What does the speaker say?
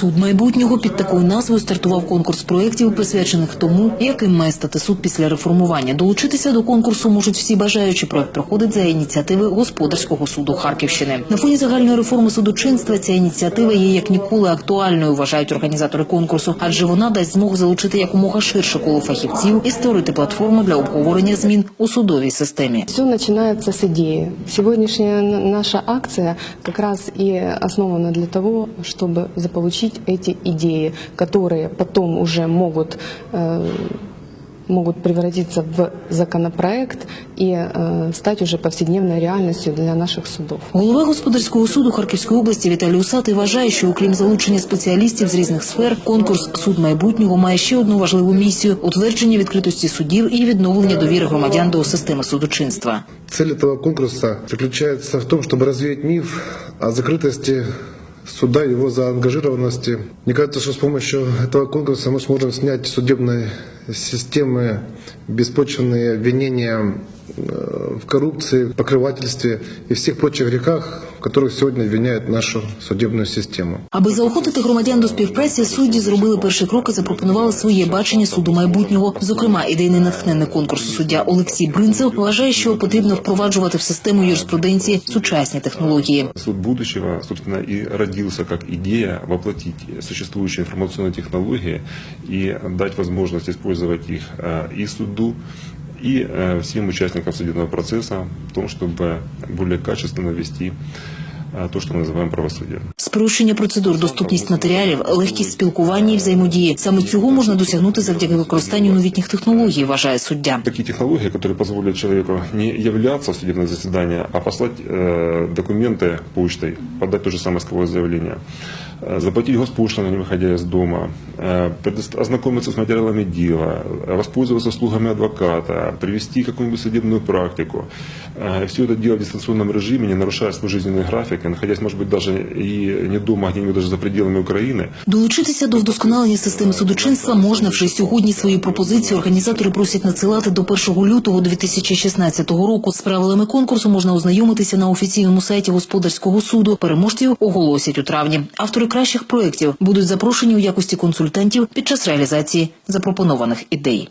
Суд майбутнього під такою назвою стартував конкурс проєктів, присвячених тому, яким має стати суд після реформування. Долучитися до конкурсу можуть всі бажаючі. Проект проходить за ініціативи господарського суду Харківщини. На фоні загальної реформи судочинства ця ініціатива є як ніколи актуальною, вважають організатори конкурсу, адже вона дасть змогу залучити якомога ширше коло фахівців і створити платформу для обговорення змін у судовій системі. Все начинается с идеи. Сегодняшняя н- наша акция как раз и основана для того, чтобы заполучить эти идеи, которые потом уже могут э, могут превратиться в законопроект и э, стать уже повседневной реальностью для наших судов. Голова господарського суду Харківської області Віталій Усатий вважає, що окрім залучення спеціалістів з різних сфер, конкурс суд майбутнього має ще одну важливу місію утвердження відкритості судів і відновлення довіри громадян до системи судочинства. Цель этого конкурса заключается в том, чтобы развеять миф о закрытости суда, его заангажированности. Мне кажется, что с помощью этого конкурса мы сможем снять с судебной системы беспочвенные обвинения э, в коррупции, покрывательстве и всех прочих грехах, в которых сегодня обвиняют нашу судебную систему. Аби заохотити громадян до співпраці, судді зробили перші кроки, запропонували своє бачення суду майбутнього. Зокрема, ідейний натхненник конкурсу суддя Олексій Бринцев вважає, що потрібно впроваджувати в систему юриспруденції сучасні технології. Суд будущего, собственно, и родился как идея воплотить существующие информационные технологии и дать возможность использовать их э, и суду, и э, всем участникам судебного процесса в том, чтобы более качественно вести э, то, что мы называем правосудием. Спрощення процедур, доступність матеріалів, легкість спілкування і взаємодії. Саме цього можна досягнути завдяки використанню новітніх технологій, вважає суддя. Такие технологии, которые позволят человеку не являться в судебное заседание, а послать э, документы почтой, подать то же самое исковое заявление, э, заплатить госпошлину, не выходя из дома, э, предост- ознакомиться с материалами дела, э, воспользоваться услугами адвоката, привести какую-нибудь судебную практику. Э, все это делать в дистанционном режиме, не нарушая свой жизненный график, и находясь, может быть, даже и не дома, а где-нибудь даже за пределами Украины. Долучитися до вдосконалення системи судочинства можна вже сьогодні. Свої пропозиції організатори просять надсилати до 1 лютого 2016 року. З правилами конкурсу можна ознайомитися на офіційному сайті господарського суду. Переможців оголосять у травні. Автори кращих проєктів будуть запрошені у якості консультантів під час реалізації запропонованих ідей.